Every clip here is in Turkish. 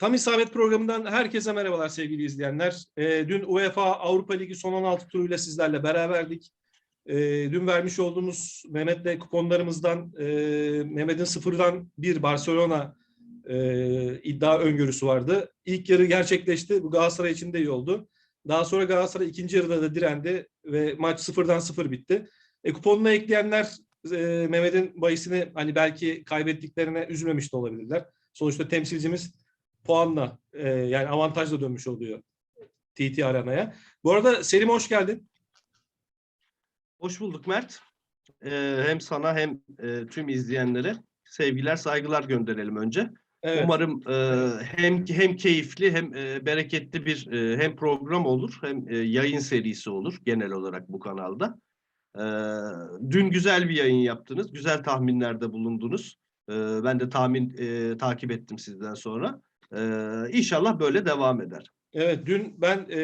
Tam İsabet programından herkese merhabalar sevgili izleyenler. Ee, dün UEFA Avrupa Ligi son 16 turuyla sizlerle beraberdik. Ee, dün vermiş olduğumuz Mehmet'le kuponlarımızdan e, Mehmet'in sıfırdan bir Barcelona e, iddia öngörüsü vardı. İlk yarı gerçekleşti. Bu Galatasaray için de iyi oldu. Daha sonra Galatasaray ikinci yarıda da direndi ve maç sıfırdan sıfır bitti. E, kuponuna ekleyenler e, Mehmet'in bahisini hani belki kaybettiklerine üzülmemiş de olabilirler. Sonuçta temsilcimiz puanla e, yani avantajla dönmüş oluyor TT Arena'ya. Bu arada Selim hoş geldin. Hoş bulduk Mert. Ee, hem sana hem e, tüm izleyenlere sevgiler, saygılar gönderelim önce. Evet. Umarım e, hem hem keyifli hem e, bereketli bir e, hem program olur hem e, yayın serisi olur genel olarak bu kanalda. E, dün güzel bir yayın yaptınız, güzel tahminlerde bulundunuz. E, ben de tahmin e, takip ettim sizden sonra. E, inşallah böyle devam eder. Evet dün ben e,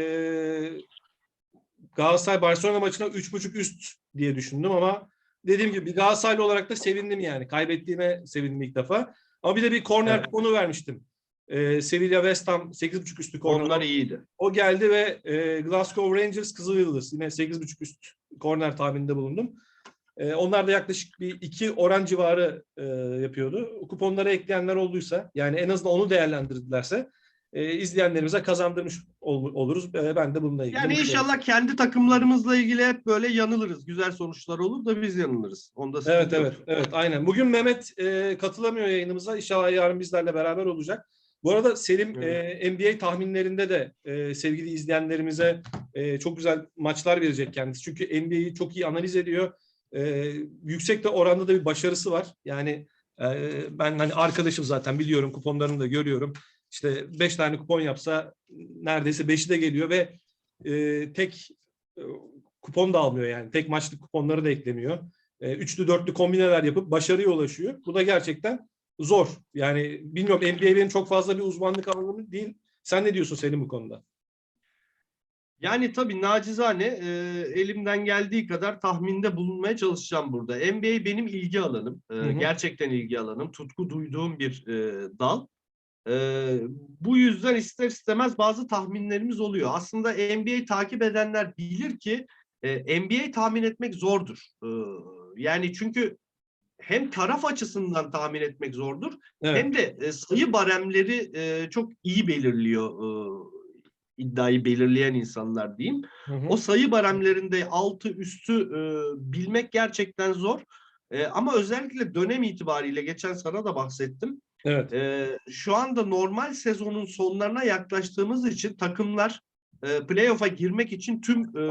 Galatasaray Barcelona maçına 3.5 üst diye düşündüm ama dediğim gibi bir Galatasaraylı olarak da sevindim yani. Kaybettiğime sevindim ilk defa. Ama bir de bir korner Evet. kuponu vermiştim. E, Sevilla West Ham 8.5 üstü korner. Onlar iyiydi. O geldi ve e, Glasgow Rangers Kızıl Yıldız yine 8.5 üst korner tahmininde bulundum. E, onlar da yaklaşık bir iki oran civarı e, yapıyordu. Kuponlara ekleyenler olduysa yani en azından onu değerlendirdilerse e, izleyenlerimize kazandırmış ol- oluruz. E, ben de bununla ilgili. Yani inşallah kendi takımlarımızla ilgili hep böyle yanılırız. Güzel sonuçlar olur da biz yanılırız. Onda Evet sıkıntı yok. evet evet aynen. Bugün Mehmet e, katılamıyor yayınımıza. İnşallah yarın bizlerle beraber olacak. Bu arada Selim e, NBA tahminlerinde de e, sevgili izleyenlerimize e, çok güzel maçlar verecek kendisi. Çünkü NBA'yi çok iyi analiz ediyor. E, yüksek de oranda da bir başarısı var. Yani e, ben hani arkadaşım zaten biliyorum kuponlarını da görüyorum. İşte beş tane kupon yapsa neredeyse beşi de geliyor ve e, tek e, kupon da almıyor yani. Tek maçlık kuponları da eklemiyor e, üçlü dörtlü kombineler yapıp başarıya ulaşıyor. Bu da gerçekten zor. Yani bilmiyorum NBA benim çok fazla bir uzmanlık alanım değil. Sen ne diyorsun Selim bu konuda? Yani tabii nacizane e, elimden geldiği kadar tahminde bulunmaya çalışacağım burada. NBA benim ilgi alanım. E, Hı hı. Gerçekten ilgi alanım. Tutku duyduğum bir e, dal. E, bu yüzden ister istemez bazı tahminlerimiz oluyor. Aslında NBA takip edenler bilir ki e, NBA tahmin etmek zordur. E, yani çünkü hem taraf açısından tahmin etmek zordur Evet. hem de e, sayı baremleri e, çok iyi belirliyor e, iddiayı belirleyen insanlar diyeyim. Hı hı. O sayı baremlerinde altı üstü e, bilmek gerçekten zor. E, ama özellikle dönem itibariyle geçen sana da bahsettim. Evet. E, şu anda normal sezonun sonlarına yaklaştığımız için takımlar e, playoff'a girmek için tüm e,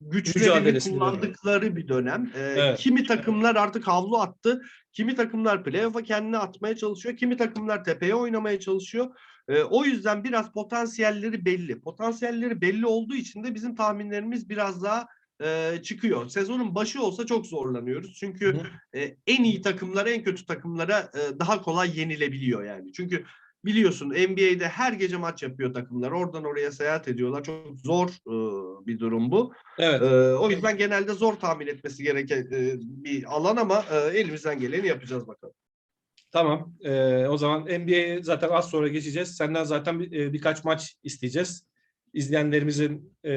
güçlerini kullandıkları bir dönem. E, Evet. Kimi takımlar artık havlu attı. Kimi takımlar playoff'a kendini atmaya çalışıyor. Kimi takımlar tepeye oynamaya çalışıyor. E, o yüzden biraz potansiyelleri belli. Potansiyelleri belli olduğu için de bizim tahminlerimiz biraz daha e, çıkıyor. Sezonun başı olsa çok zorlanıyoruz. Çünkü e, en iyi takımlara en kötü takımlara e, daha kolay yenilebiliyor yani. Çünkü biliyorsun NBA'de her gece maç yapıyor takımlar. Oradan oraya seyahat ediyorlar. Çok zor e, bir durum bu. Evet. E, o yüzden genelde zor tahmin etmesi gereken e, bir alan ama e, elimizden geleni yapacağız bakalım. Tamam. Ee, o zaman NBA'ye zaten az sonra geçeceğiz. Senden zaten bir, e, birkaç maç isteyeceğiz. İzleyenlerimizin e,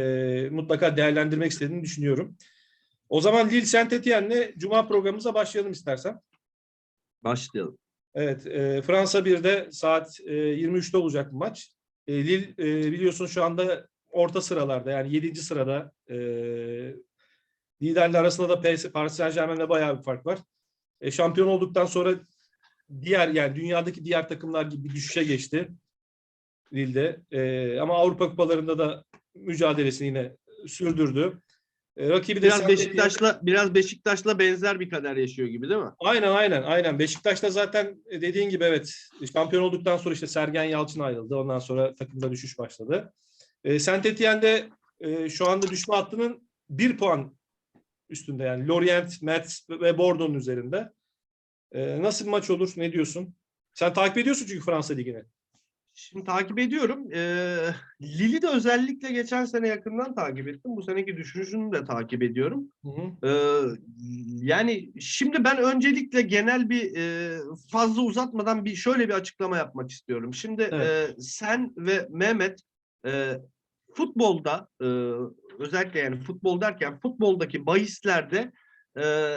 mutlaka değerlendirmek istediğini düşünüyorum. O zaman Lille Saint Etienne'le Cuma programımıza başlayalım istersen. Başlayalım. Evet, e, Fransa 1'de saat e, 23'te olacak bu maç. E, Lille e, biliyorsun şu anda orta sıralarda yani 7. sırada. E, liderle arasında da Paris Saint Germain'le bayağı bir fark var. E, şampiyon olduktan sonra diğer yani dünyadaki diğer takımlar gibi bir düşüşe geçti Lille'de. E, ama Avrupa kupalarında da mücadelesini yine sürdürdü. E, rakibi de Biraz Etienne- Beşiktaş'la biraz Beşiktaş'la benzer bir kader yaşıyor gibi değil mi? Aynen aynen aynen. Beşiktaş'ta zaten dediğin gibi evet şampiyon olduktan sonra işte Sergen Yalçın ayrıldı. Ondan sonra takımda düşüş başladı. E, Saint Etienne'de e, şu anda düşme hattının bir puan üstünde yani Lorient, Metz ve Bordeaux'un üzerinde. E, nasıl bir maç olur? Ne diyorsun? Sen takip ediyorsun çünkü Fransa Ligi'ni. Şimdi takip ediyorum. Ee, Lille'i de özellikle geçen sene yakından takip ettim. Bu seneki düşüşünü de takip ediyorum. Hı hı. Ee, Yani şimdi ben öncelikle genel bir e, fazla uzatmadan bir şöyle bir açıklama yapmak istiyorum. Şimdi Evet. e, sen ve Mehmet e, futbolda e, özellikle yani futbol derken futboldaki bahislerde e,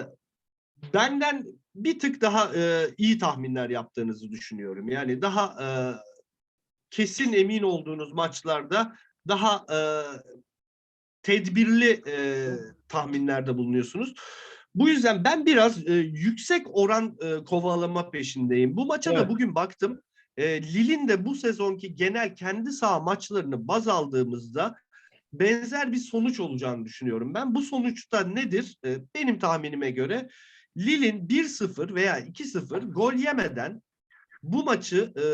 benden bir tık daha e, iyi tahminler yaptığınızı düşünüyorum. Yani daha e, kesin emin olduğunuz maçlarda daha e, tedbirli e, tahminlerde bulunuyorsunuz. Bu yüzden ben biraz e, yüksek oran e, kovalama peşindeyim. Bu maça da Evet. bugün baktım. E, Lille'in de bu sezonki genel kendi saha maçlarını baz aldığımızda benzer bir sonuç olacağını düşünüyorum. Ben bu sonuçta nedir? E, benim tahminime göre Lille'in 1-0 veya 2-0 gol yemeden bu maçı e,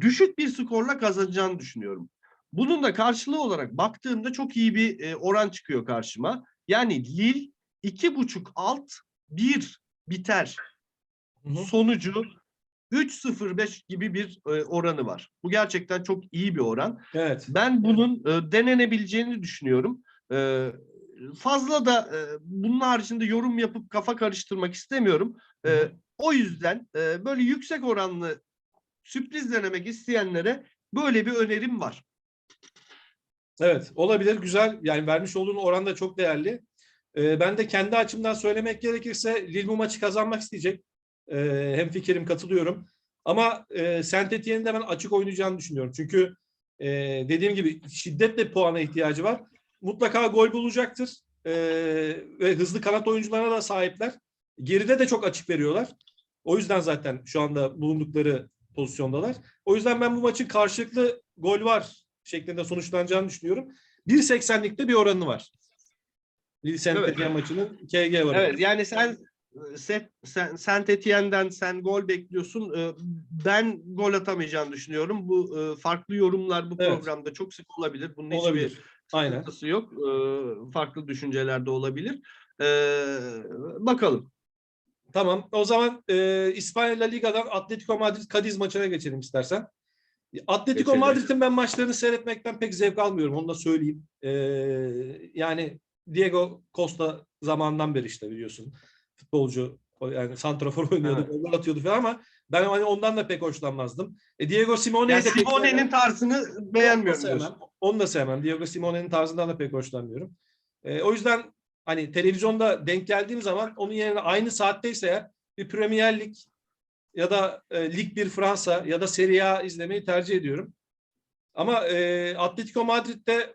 düşük bir skorla kazanacağını düşünüyorum. Bunun da karşılığı olarak baktığımda çok iyi bir e, oran çıkıyor karşıma. Yani Lille iki buçuk alt bir biter Hı hı. sonucu 3-0-5 gibi bir e, oranı var. Bu gerçekten çok iyi bir oran. Evet. Ben bunun e, denenebileceğini düşünüyorum. E, fazla da e, bunun haricinde yorum yapıp kafa karıştırmak istemiyorum. E, o yüzden e, böyle yüksek oranlı sürpriz denemek isteyenlere böyle bir önerim var. Evet olabilir güzel yani vermiş olduğun oran da çok değerli. Ee, ben de kendi açımdan söylemek gerekirse Lille bu maçı kazanmak isteyecek. Ee, hem fikrim katılıyorum. Ama e, Saint Etienne'in de ben açık oynayacağını düşünüyorum. Çünkü e, dediğim gibi şiddetle puana ihtiyacı var. Mutlaka gol bulacaktır. Ee, ve hızlı kanat oyuncularına da sahipler. Geride de çok açık veriyorlar. O yüzden zaten şu anda bulundukları pozisyondalar. O yüzden ben bu maçın karşılıklı gol var şeklinde sonuçlanacağını düşünüyorum. 1.80'likte bir oranı var. Lille Evet. Maçının KG var. Evet yani sen e, Set, sen, Saint Etienne'den sen gol bekliyorsun. E, Ben gol atamayacağını düşünüyorum. Bu e, farklı yorumlar bu Evet. programda çok sık olabilir. Bunun Olabilir. hiçbir Aynen. yok. E, Farklı düşünceler de olabilir. E, Bakalım. Tamam. O zaman e, İspanya La Liga'dan Atletico Madrid Cadiz maçına geçelim istersen. Atletico. Madrid'in ben maçlarını seyretmekten pek zevk almıyorum. Onu da söyleyeyim. E, yani Diego Costa zamandan beri işte biliyorsun. Futbolcu yani santrafor oynuyordu, goller atıyordu falan ama ben hani ondan da pek hoşlanmazdım. E, Diego Simone'yi Yani Simone'nin tarzını beğenmiyorum. Onu da sevmem. Diego Simone'nin tarzından da pek hoşlanmıyorum. E, o yüzden hani televizyonda denk geldiğim zaman onun yerine aynı saatteyse eğer bir Premier Lig ya da e, Lig 1 Fransa ya da Serie A izlemeyi tercih ediyorum. Ama e, Atletico Madrid'de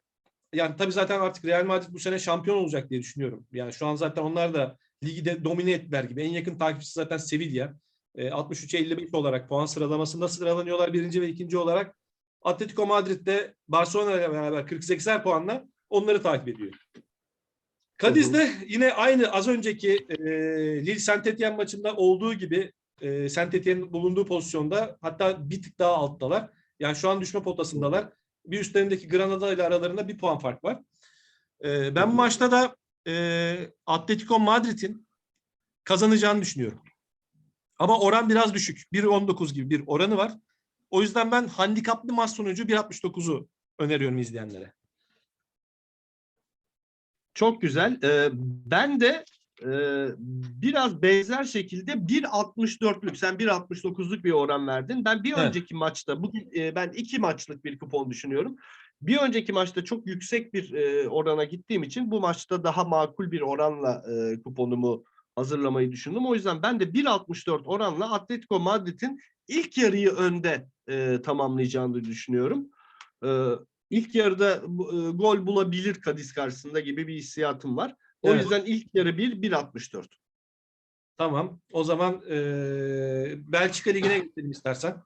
yani tabii zaten artık Real Madrid bu sene şampiyon olacak diye düşünüyorum. Yani şu an zaten onlar da ligi de domine ettiler gibi. En yakın takipçisi zaten Sevilla. E, 63'e 55 olarak puan sıralamasında sıralanıyorlar birinci ve ikinci olarak. Atletico Madrid de Barcelona ile beraber 48'er puanla onları takip ediyor. Cadiz'de yine aynı az önceki e, Lille Saint Etienne maçında olduğu gibi e, Saint Etienne'in bulunduğu pozisyonda hatta bir tık daha alttalar. Yani şu an düşme potasındalar. Bir üstlerindeki Granada ile aralarında bir puan fark var. E, ben bu maçta da e, Atletico Madrid'in kazanacağını düşünüyorum. Ama oran biraz düşük. 1.19 gibi bir oranı var. O yüzden ben handikaplı maç sonucu 1.69'u öneriyorum izleyenlere. Çok güzel. Ee, ben de e, biraz benzer şekilde 1.64'lük, sen 1.69'luk bir oran verdin. Ben bir Evet. önceki maçta, bugün e, ben iki maçlık bir kupon düşünüyorum. Bir önceki maçta çok yüksek bir e, orana gittiğim için bu maçta daha makul bir oranla e, kuponumu hazırlamayı düşündüm. O yüzden ben de 1.64 oranla Atletico Madrid'in ilk yarıyı önde e, tamamlayacağını düşünüyorum. E, ilk yarıda e, gol bulabilir Cadiz karşısında gibi bir hissiyatım var. O Evet. yüzden ilk yarı 1 1.64. Tamam. O zaman e, Belçika Ligi'ne geçelim istersen.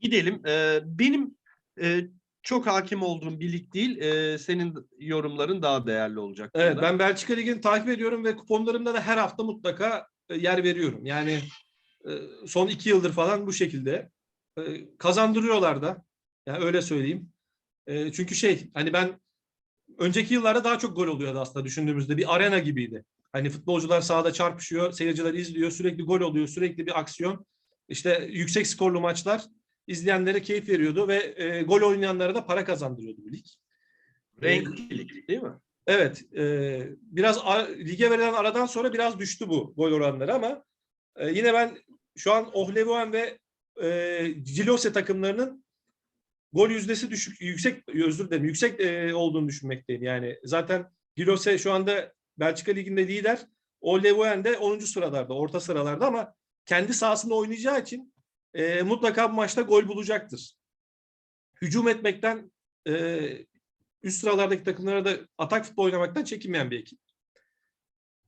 Gidelim. E, benim e, çok hakim olduğum bir lig değil. E, senin yorumların daha değerli olacak. Evet bunda. ben Belçika Ligi'ni takip ediyorum ve kuponlarımda da her hafta mutlaka e, yer veriyorum. Yani son iki yıldır falan bu şekilde E, kazandırıyorlar da. Yani öyle söyleyeyim. E, çünkü şey hani ben önceki yıllarda daha çok gol oluyordu aslında düşündüğümüzde. Bir arena gibiydi. Hani futbolcular sahada çarpışıyor, seyirciler izliyor, sürekli gol oluyor, sürekli bir aksiyon. İşte yüksek skorlu maçlar izleyenlere keyif veriyordu ve e, gol oynayanlara da para kazandırıyordu bu lig. Renkli lig değil mi? Evet, e, biraz a- lige verilen aradan sonra biraz düştü bu gol oranları ama e, yine ben şu an Ohlevuan ve e, Cilose takımlarının gol yüzdesi düşük, yüksek, özür dilerim, yüksek e, olduğunu düşünmekteyim. Yani zaten Cilose şu anda Belçika Ligi'nde lider, Ohlevuan de 10. sıralarda, orta sıralarda ama kendi sahasında oynayacağı için e, mutlaka bu maçta gol bulacaktır. Hücum etmekten e, üst sıralardaki takımlara da atak futbol oynamaktan çekinmeyen bir ekip.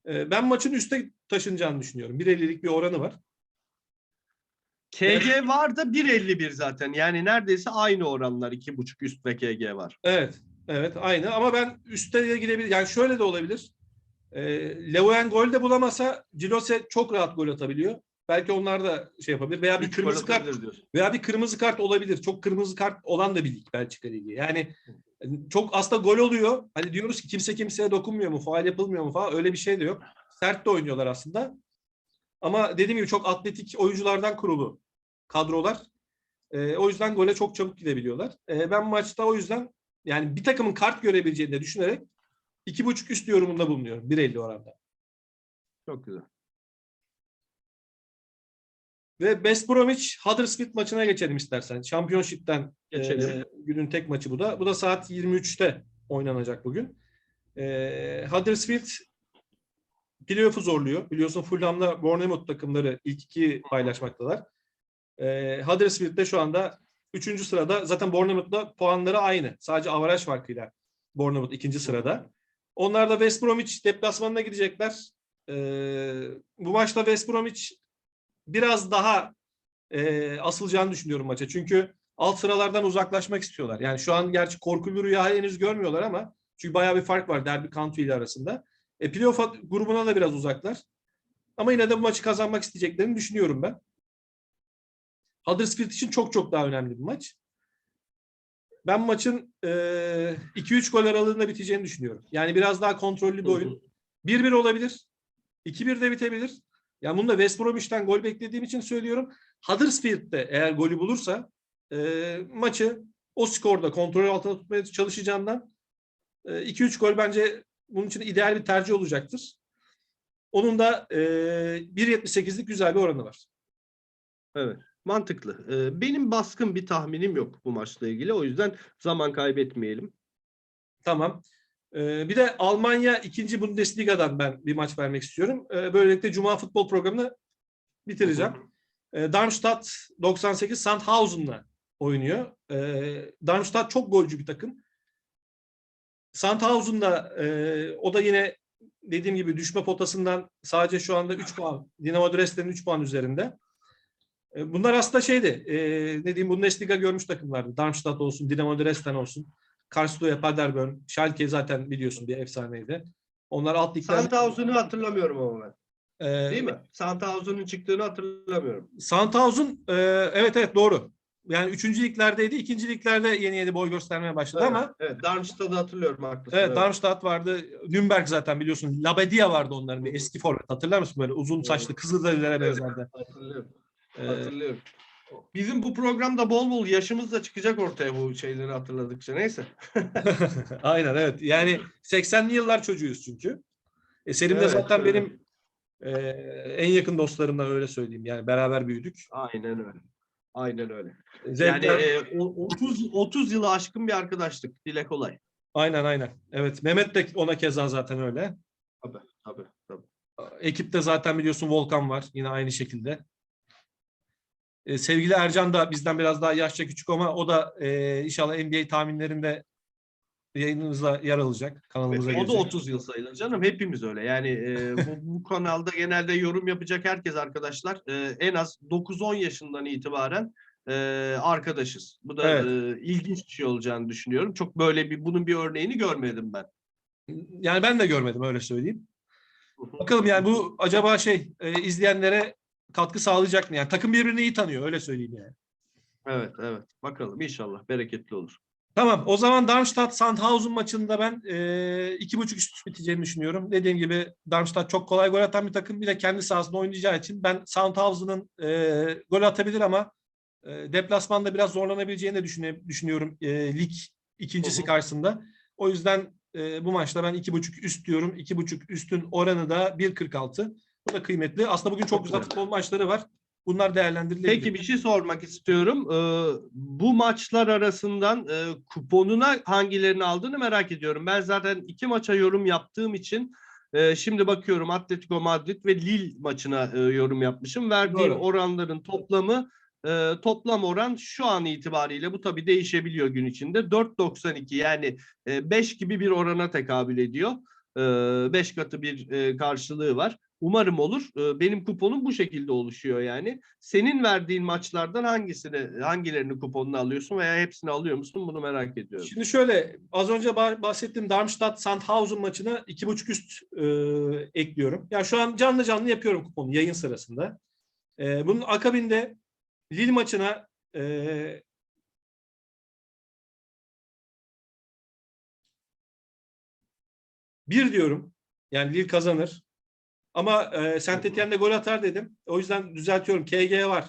Ee, Ben maçın üste taşınacağını düşünüyorum. 1.50'lik bir oranı var. KG var da 1.51 zaten. Yani neredeyse aynı oranlar 2.5 üst ve KG var. Evet, evet aynı ama ben üstte de gidebilir. Yani şöyle de olabilir. Ee, Leoen gol de bulamasa Cilose çok rahat gol atabiliyor. Belki onlar da şey yapabilir veya bir Üç kırmızı kart diyorsun. veya bir kırmızı kart olabilir. Çok kırmızı kart olan da bir lig Belçika Ligi. Yani çok aslında gol oluyor. Hani diyoruz ki kimse kimseye dokunmuyor mu, faal yapılmıyor mu falan öyle bir şey de yok. Sert de oynuyorlar aslında. Ama dediğim gibi çok atletik oyunculardan kurulu kadrolar. Ee, o yüzden gole çok çabuk gidebiliyorlar. Ee, ben maçta o yüzden yani bir takımın kart görebileceğini de düşünerek iki buçuk üst yorumunda bulunuyorum. 1.50 oranda. Çok güzel. Ve West Bromwich Huddersfield maçına geçelim istersen. Championship'ten Geçelim. e, günün tek maçı bu da. Bu da saat 23'te oynanacak bugün. E, Huddersfield playoff'u zorluyor. Biliyorsun Fulham'la Bournemouth takımları ilk iki paylaşmaktalar. E, Huddersfield de şu anda 3. sırada. Zaten Bournemouth'la puanları aynı. Sadece avaraj farkıyla Bournemouth ikinci sırada. Onlar da West Bromwich deplasmanına gidecekler. E, bu maçta West Bromwich biraz daha e, asılacağını düşünüyorum maça. Çünkü alt sıralardan uzaklaşmak istiyorlar. Yani şu an gerçi korkulu bir henüz görmüyorlar ama çünkü bayağı bir fark var Derby County ile arasında. E, playoff grubuna da biraz uzaklar. Ama yine de bu maçı kazanmak isteyeceklerini düşünüyorum ben. Huddersfield için çok çok daha önemli bir maç. Ben maçın e, 2-3 gol aralığında biteceğini düşünüyorum. Yani biraz daha kontrollü bir oyun. 1-1 olabilir. 2-1 de bitebilir. Yani bunu da West Bromwich'ten gol beklediğim için söylüyorum. Huddersfield de eğer golü bulursa e, maçı o skorda kontrol altında tutmaya çalışacağından 2-3 gol bence bunun için ideal bir tercih olacaktır. Onun da e, 1.78'lik güzel bir oranı var. Evet. Mantıklı. Benim baskın bir tahminim yok bu maçla ilgili. O yüzden zaman kaybetmeyelim. Tamam. Bir de Almanya 2. Bundesliga'dan ben bir maç vermek istiyorum. Böylelikle Cuma futbol programını bitireceğim. E, Darmstadt 98 Sandhausen'la oynuyor. Darmstadt çok golcü bir takım. Sandhausen'da e, o da yine dediğim gibi düşme potasından sadece şu anda 3 puan. Dinamo Dresden'in 3 puan üzerinde. E, bunlar aslında şeydi. E, ne diyeyim Bundesliga görmüş takımlardı. Darmstadt olsun, Dinamo Dresden olsun. Karlsruhe, Paderborn, Schalke zaten biliyorsun bir efsaneydi. Onlar alt ligler. Sandhausen'ı hatırlamıyorum ama ben. e, Değil mi? Sandhausen'ın çıktığını hatırlamıyorum. Sandhausen e, evet evet doğru. Yani üçüncü liglerdeydi. ikinci liglerde yeni yeni boy göstermeye başladı Evet, ama evet, Darmstadt'ı hatırlıyorum haklısın. evet, Darmstadt vardı. Nürnberg zaten biliyorsun. Labedia vardı onların bir eski forvet. Hatırlar mısın böyle uzun saçlı Kızılderililere Evet. benzerdi. Hatırlıyorum. Ee, Hatırlıyorum. Bizim bu programda bol bol yaşımız da çıkacak ortaya bu şeyleri hatırladıkça. Neyse. Aynen evet. Yani 80'li yıllar çocuğuyuz çünkü. E, Selim de Evet, zaten öyle. benim e, en yakın dostlarımdan öyle söyleyeyim. Yani beraber büyüdük. Aynen öyle. Aynen öyle. Yani Zevkler- e, o- 30 30 yılı aşkın bir arkadaşlık. Dile kolay. Aynen aynen. Evet Mehmet de ona keza zaten öyle. Tabii tabii. tabii. Ekipte zaten biliyorsun Volkan var yine aynı şekilde. Ee, sevgili Ercan da bizden biraz daha yaşça küçük ama o da e, inşallah NBA tahminlerinde yayınımıza yer alacak. Kanalımıza o da gelecek. 30 yıl sayılır canım. Hepimiz öyle. Yani e, bu, bu kanalda genelde yorum yapacak herkes arkadaşlar e, en az 9-10 yaşından itibaren e, arkadaşız. Bu da Evet. e, ilginç bir şey olacağını düşünüyorum. Çok böyle bir bunun bir örneğini görmedim ben. Yani ben de görmedim öyle söyleyeyim. Bakalım yani bu acaba şey e, izleyenlere katkı sağlayacak mı? Yani takım birbirini iyi tanıyor öyle söyleyeyim yani. Evet evet. Bakalım inşallah bereketli olur. Tamam o zaman Darmstadt Sandhausen maçında ben e, iki buçuk üst biteceğini düşünüyorum. Dediğim gibi Darmstadt çok kolay gol atan bir takım. Bir de kendi sahasında oynayacağı için ben Sandhausen'ın e, gol atabilir ama e, deplasmanda biraz zorlanabileceğini de düşüne- düşünüyorum e, lig ikincisi karşısında. O yüzden e, bu maçta ben 2.5 üst diyorum. 2.5 üstün oranı da 1.46. Bu da kıymetli. Aslında bugün çok, güzel. futbol maçları var. Bunlar değerlendirilebilir. Peki bir şey sormak istiyorum. Ee, bu maçlar arasından e, kuponuna hangilerini aldığını merak ediyorum. Ben zaten iki maça yorum yaptığım için e, şimdi bakıyorum Atletico Madrid ve Lille maçına e, yorum yapmışım. Verdiğim Doğru. oranların toplamı e, toplam oran şu an itibariyle bu tabii değişebiliyor gün içinde. 4.92 yani 5 gibi bir orana tekabül ediyor. 5 katı bir e, karşılığı var. Umarım olur. Ee, Benim kuponum bu şekilde oluşuyor yani. Senin verdiğin maçlardan hangisini, hangilerini kuponunu alıyorsun veya hepsini alıyor musun? Bunu merak ediyorum. Şimdi şöyle az önce bah- bahsettiğim Darmstadt Sandhausen maçına 2.5 üst e, ekliyorum. Ya şu an canlı canlı yapıyorum kuponu yayın sırasında. E, bunun akabinde Lille maçına e, bir diyorum. Yani Lille kazanır. Ama e, Saint Etienne de gol atar dedim. O yüzden düzeltiyorum. KG var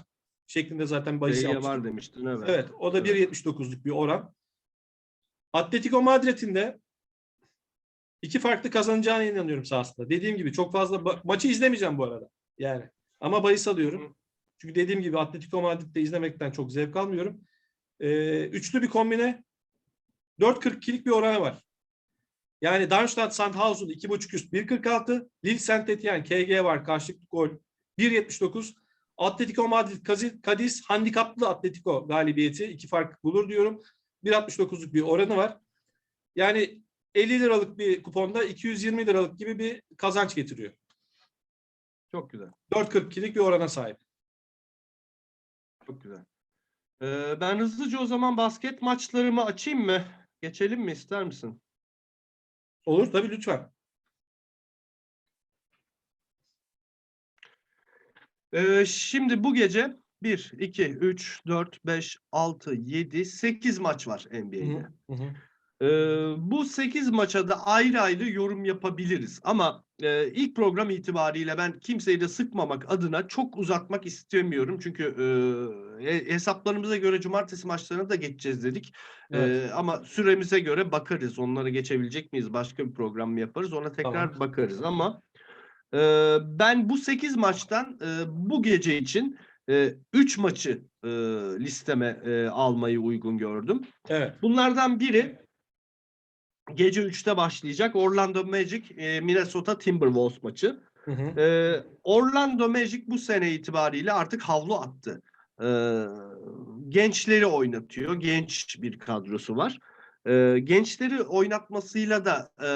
şeklinde zaten bahis Şey yapmıştım. var demiştin evet. Evet, o da Evet. 1.79'luk bir oran. Atletico Madrid'in de iki farklı kazanacağına inanıyorum sahasında. Dediğim gibi çok fazla maçı izlemeyeceğim bu arada. Yani ama bahis alıyorum. Çünkü dediğim gibi Atletico Madrid'de izlemekten çok zevk almıyorum. Ee, üçlü bir kombine 4.42'lik bir oranı var. Yani Darmstadt Sandhausen 2.5 üst 1.46, Lille Saint Etienne KG var karşılıklı gol 1.79. Atletico Madrid Cadiz handikaplı Atletico galibiyeti iki fark bulur diyorum. 1.69'luk bir oranı var. Yani 50 liralık bir kuponda 220 liralık gibi bir kazanç getiriyor. Çok güzel. 4.42'lik bir orana sahip. Çok güzel. Ee, ben hızlıca o zaman basket maçlarımı açayım mı? Geçelim mi ister misin? Olur tabii lütfen. Ee, şimdi bu gece 1, 2, 3, 4, 5, 6, 7, 8 maç var NBA'de. Hı hı. Ee, bu 8 maça da ayrı ayrı yorum yapabiliriz. Ama e, ilk program itibariyle ben kimseyi de sıkmamak adına çok uzatmak istemiyorum. Çünkü e, hesaplarımıza göre cumartesi maçlarına da geçeceğiz dedik. Evet. Ee, ama süremize göre bakarız. Onları geçebilecek miyiz? Başka bir program mı yaparız? Ona tekrar Tamam. bakarız. Ama e, ben bu 8 maçtan e, bu gece için 3 maçı e, listeme e, almayı uygun gördüm. Evet. Bunlardan biri gece 3'te başlayacak Orlando Magic e, Minnesota Timberwolves maçı. Hı hı. E, Orlando Magic bu sene itibariyle artık havlu attı. Gençleri oynatıyor. Genç bir kadrosu var. E, gençleri oynatmasıyla da e,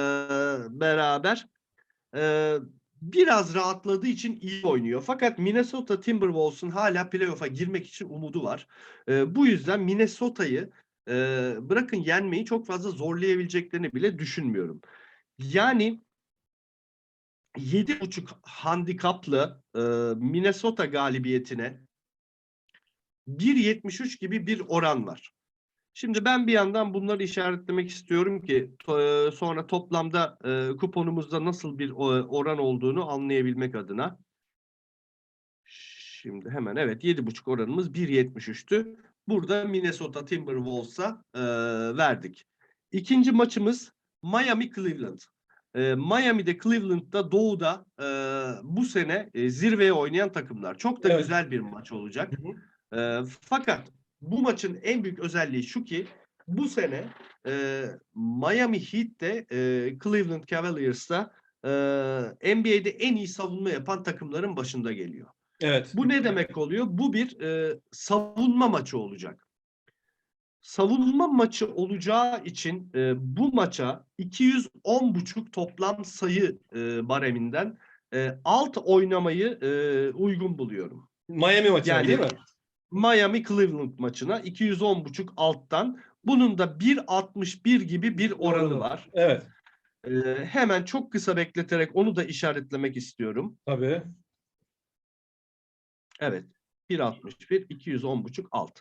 beraber e, biraz rahatladığı için iyi oynuyor. Fakat Minnesota Timberwolves'un hala playoff'a girmek için umudu var. E, bu yüzden Minnesota'yı e, bırakın yenmeyi çok fazla zorlayabileceklerini bile düşünmüyorum. Yani 7.5 handikaplı e, Minnesota galibiyetine 1.73 gibi bir oran var. Şimdi ben bir yandan bunları işaretlemek istiyorum ki to- e, sonra toplamda e, kuponumuzda nasıl bir o- oran olduğunu anlayabilmek adına. Şimdi hemen evet 7.5 oranımız 1.73'tü. Burada Minnesota Timberwolves'a e, verdik. İkinci maçımız Miami Cleveland. E, Miami'de Cleveland'da doğuda e, bu sene e, zirveye oynayan takımlar. Çok da Evet. güzel bir maç olacak. Hı E, fakat bu maçın en büyük özelliği şu ki bu sene e, Miami Heat de e, Cleveland Cavaliers'ta e, NBA'de en iyi savunma yapan takımların başında geliyor. Evet. Bu ne demek oluyor? Bu bir e, savunma maçı olacak. Savunma maçı olacağı için e, bu maça 210.5 toplam sayı e, bareminden e, alt oynamayı e, uygun buluyorum. Miami maçı Yani- değil mi? Miami Cleveland maçına 210.5 alttan bunun da 1.61 gibi bir oranı var. Evet. E, hemen çok kısa bekleterek onu da işaretlemek istiyorum. Tabii. Evet. 1.61, 210.5 alt.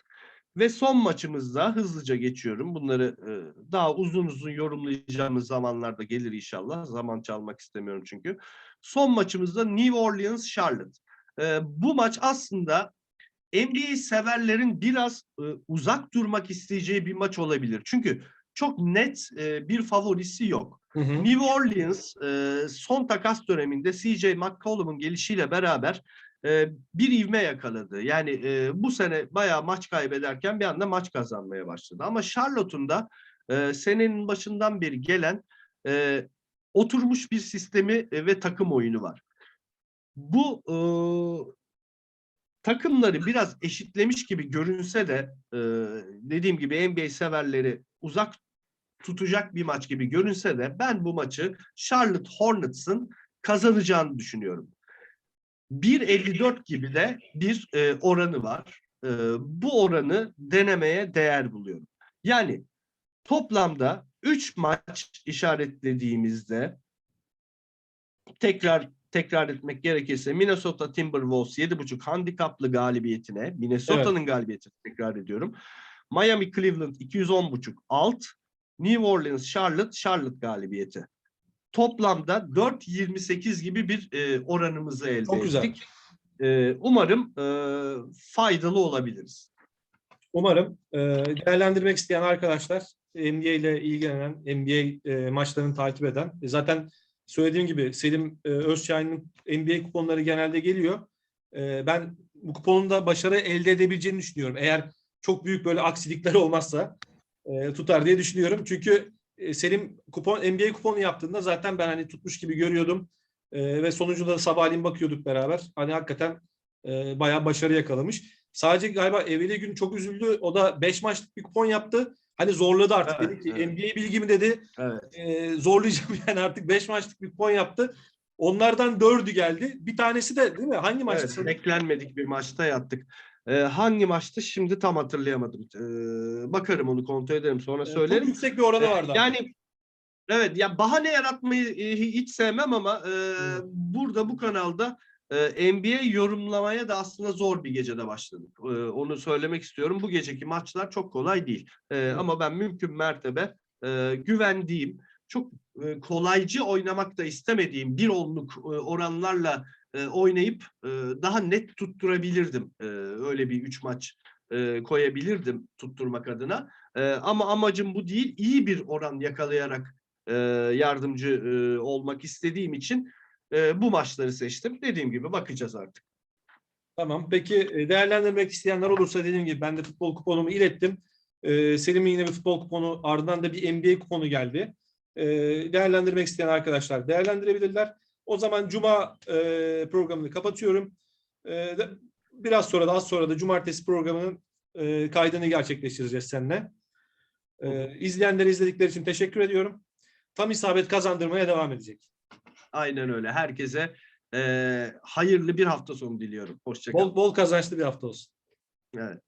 Ve son maçımızda hızlıca geçiyorum. Bunları e, daha uzun uzun yorumlayacağımız zamanlarda gelir inşallah. Zaman çalmak istemiyorum çünkü. Son maçımızda New Orleans Charlotte. E, bu maç aslında NBA severlerin biraz e, uzak durmak isteyeceği bir maç olabilir. Çünkü çok net e, bir favorisi yok. Hı hı. New Orleans e, son takas döneminde CJ McCollum'un gelişiyle beraber e, bir ivme yakaladı. Yani e, bu sene bayağı maç kaybederken bir anda maç kazanmaya başladı. Ama Charlotte'un da e, senenin başından beri gelen e, oturmuş bir sistemi e, ve takım oyunu var. Bu e, takımları biraz eşitlemiş gibi görünse de e, dediğim gibi NBA severleri uzak tutacak bir maç gibi görünse de ben bu maçı Charlotte Hornets'ın kazanacağını düşünüyorum. 1.54 gibi de bir e, oranı var. E, bu oranı denemeye değer buluyorum. Yani toplamda 3 maç işaretlediğimizde tekrar tekrar etmek gerekirse Minnesota Timberwolves 7.5 handikaplı galibiyetine, Minnesota'nın galibiyetine tekrar ediyorum. Miami Cleveland 210.5 alt, New Orleans Charlotte Charlotte galibiyeti. Toplamda 4.28 gibi bir e, oranımızı elde Çok güzel. ettik. E, umarım e, faydalı olabiliriz. Umarım e, değerlendirmek isteyen arkadaşlar, NBA ile ilgilenen, NBA e, maçlarını takip eden, e, zaten söylediğim gibi Selim e, Özçay'ın NBA kuponları genelde geliyor. E, ben bu kuponun da başarı elde edebileceğini düşünüyorum. Eğer çok büyük böyle aksilikler olmazsa e, tutar diye düşünüyorum. Çünkü e, Selim kupon NBA kuponu yaptığında zaten ben hani tutmuş gibi görüyordum. E, ve sonucunda da sabahleyin bakıyorduk beraber. Hani hakikaten e, bayağı başarı yakalamış. Sadece galiba evveli gün çok üzüldü. O da 5 maçlık bir kupon yaptı. Hani zorladı artık. Evet, dedi ki evet. NBA bilgimi dedi. Evet. e, zorlayacağım yani artık 5 maçlık bir kupon yaptı. Onlardan 4'ü geldi. Bir tanesi de değil mi? Hangi maçtı? Evet, beklenmedik bir maçta yattık. Ee, hangi maçtı şimdi tam hatırlayamadım. Ee, bakarım onu kontrol ederim sonra E, Çok söylerim. yüksek bir oranı Ee, vardı. Yani evet ya bahane yaratmayı e, hiç sevmem ama e, burada bu kanalda e, NBA yorumlamaya da aslında zor bir gecede başladık. E, onu söylemek istiyorum. Bu geceki maçlar çok kolay değil. E, ama ben mümkün mertebe e, güvendiğim, çok e, kolaycı oynamak da istemediğim bir onluk e, oranlarla e, oynayıp e, daha net tutturabilirdim. E, öyle bir üç maç e, koyabilirdim tutturmak adına. E, ama amacım bu değil. İyi bir oran yakalayarak e, yardımcı e, olmak istediğim için e, bu maçları seçtim. Dediğim gibi bakacağız artık. Tamam. Peki e, değerlendirmek isteyenler olursa dediğim gibi ben de futbol kuponumu ilettim. Ee, Selim'in yine bir futbol kuponu ardından da bir NBA kuponu geldi. Ee, değerlendirmek isteyen arkadaşlar değerlendirebilirler. O zaman Cuma e, programını kapatıyorum. Ee, biraz sonra da az sonra da Cumartesi programının e, kaydını gerçekleştireceğiz seninle. Ee, izleyenler izledikleri için teşekkür ediyorum. Tam isabet kazandırmaya devam edecek. Aynen öyle. Herkese e, hayırlı bir hafta sonu diliyorum. Hoşçakalın. Bol, bol kazançlı bir hafta olsun. Evet.